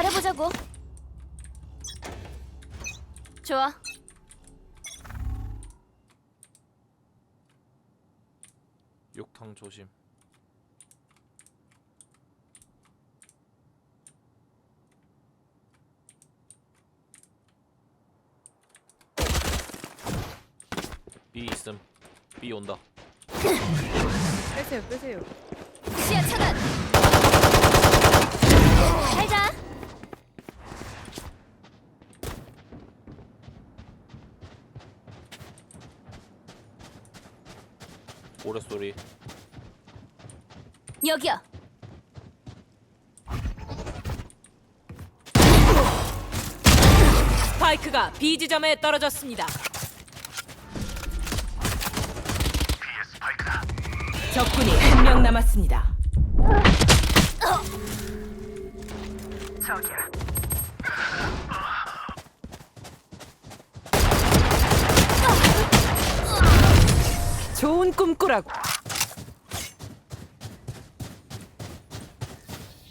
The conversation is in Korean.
해보자고. 좋아. 욕탕 조심. B 있음. B 온다. 빼세요, 빼세요. 시야 차단. 잘 가. 오래 소리. 여기요. 스파이크가 B 지점에 떨어졌습니다. 적군이 한 명 남았습니다. 좋은 꿈 꾸라고.